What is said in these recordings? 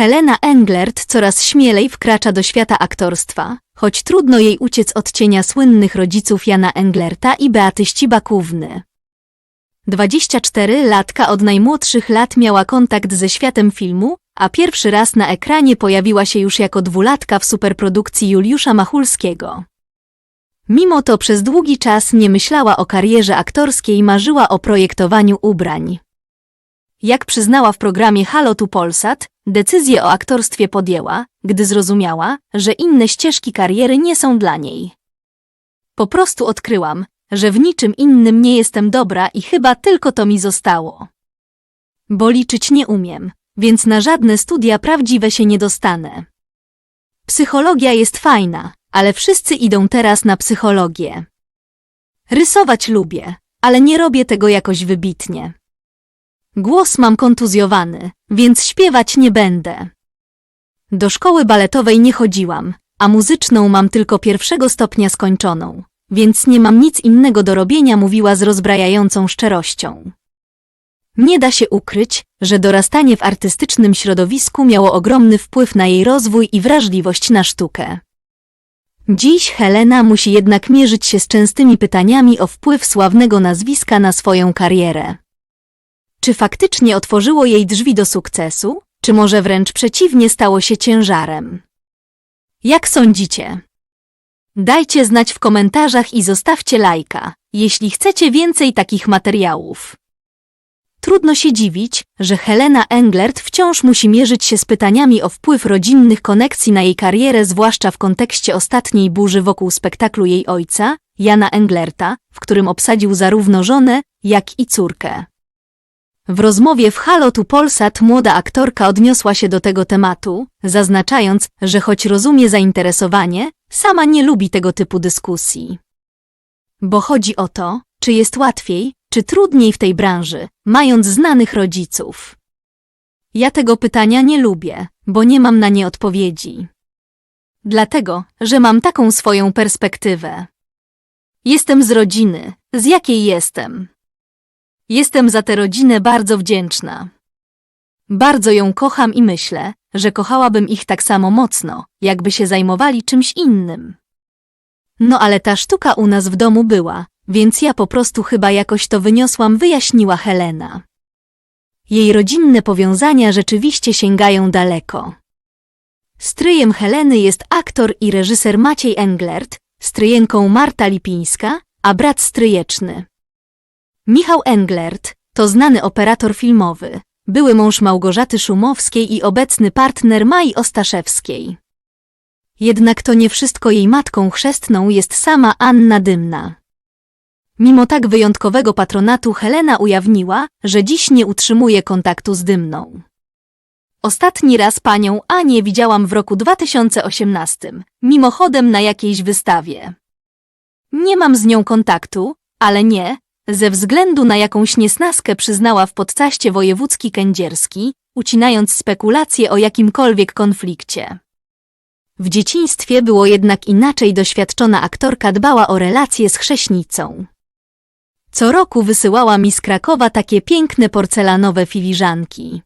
Helena Englert coraz śmielej wkracza do świata aktorstwa, choć trudno jej uciec od cienia słynnych rodziców Jana Englerta i Beaty Ścibakówny. 24 latka od najmłodszych lat miała kontakt ze światem filmu, a pierwszy raz na ekranie pojawiła się już jako dwulatka w superprodukcji Juliusza Machulskiego. Mimo to przez długi czas nie myślała o karierze aktorskiej, marzyła o projektowaniu ubrań. Jak przyznała w programie Halo tu Polsat, decyzję o aktorstwie podjęła, gdy zrozumiała, że inne ścieżki kariery nie są dla niej. Po prostu odkryłam, że w niczym innym nie jestem dobra i chyba tylko to mi zostało. Bo liczyć nie umiem, więc na żadne studia prawdziwe się nie dostanę. Psychologia jest fajna, ale wszyscy idą teraz na psychologię. Rysować lubię, ale nie robię tego jakoś wybitnie. Głos mam kontuzjowany, więc śpiewać nie będę. Do szkoły baletowej nie chodziłam, a muzyczną mam tylko pierwszego stopnia skończoną, więc nie mam nic innego do robienia, mówiła z rozbrajającą szczerością. Nie da się ukryć, że dorastanie w artystycznym środowisku miało ogromny wpływ na jej rozwój i wrażliwość na sztukę. Dziś Helena musi jednak mierzyć się z częstymi pytaniami o wpływ sławnego nazwiska na swoją karierę. Czy faktycznie otworzyło jej drzwi do sukcesu, czy może wręcz przeciwnie stało się ciężarem? Jak sądzicie? Dajcie znać w komentarzach i zostawcie lajka, jeśli chcecie więcej takich materiałów. Trudno się dziwić, że Helena Englert wciąż musi mierzyć się z pytaniami o wpływ rodzinnych konekcji na jej karierę, zwłaszcza w kontekście ostatniej burzy wokół spektaklu jej ojca, Jana Englerta, w którym obsadził zarówno żonę, jak i córkę. W rozmowie w Halo tu Polsat młoda aktorka odniosła się do tego tematu, zaznaczając, że choć rozumie zainteresowanie, sama nie lubi tego typu dyskusji. Bo chodzi o to, czy jest łatwiej, czy trudniej w tej branży, mając znanych rodziców. Ja tego pytania nie lubię, bo nie mam na nie odpowiedzi. Dlatego, że mam taką swoją perspektywę. Jestem z rodziny, z jakiej jestem. Jestem za tę rodzinę bardzo wdzięczna. Bardzo ją kocham i myślę, że kochałabym ich tak samo mocno, jakby się zajmowali czymś innym. No ale ta sztuka u nas w domu była, więc ja po prostu chyba jakoś to wyniosłam, wyjaśniła Helena. Jej rodzinne powiązania rzeczywiście sięgają daleko. Stryjem Heleny jest aktor i reżyser Maciej Englert, stryjenką Marta Lipińska, a brat stryjeczny. Michał Englert to znany operator filmowy, były mąż Małgorzaty Szumowskiej i obecny partner Mai Ostaszewskiej. Jednak to nie wszystko jej matką chrzestną jest sama Anna Dymna. Mimo tak wyjątkowego patronatu Helena ujawniła, że dziś nie utrzymuje kontaktu z Dymną. Ostatni raz panią Anię widziałam w roku 2018, mimochodem na jakiejś wystawie. Nie mam z nią kontaktu, ale nie, ze względu na jakąś niesnaskę przyznała w podcaście wojewódzki kędzierski, ucinając spekulacje o jakimkolwiek konflikcie. W dzieciństwie było jednak inaczej doświadczona aktorka dbała o relacje z chrześnicą. Co roku wysyłała mi z Krakowa takie piękne porcelanowe filiżanki.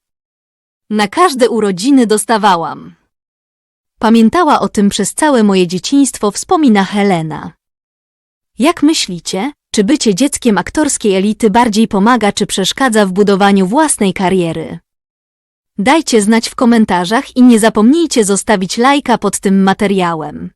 Na każde urodziny dostawałam. Pamiętała o tym przez całe moje dzieciństwo, wspomina Helena. Jak myślicie, czy bycie dzieckiem aktorskiej elity bardziej pomaga czy przeszkadza w budowaniu własnej kariery? Dajcie znać w komentarzach i nie zapomnijcie zostawić lajka pod tym materiałem.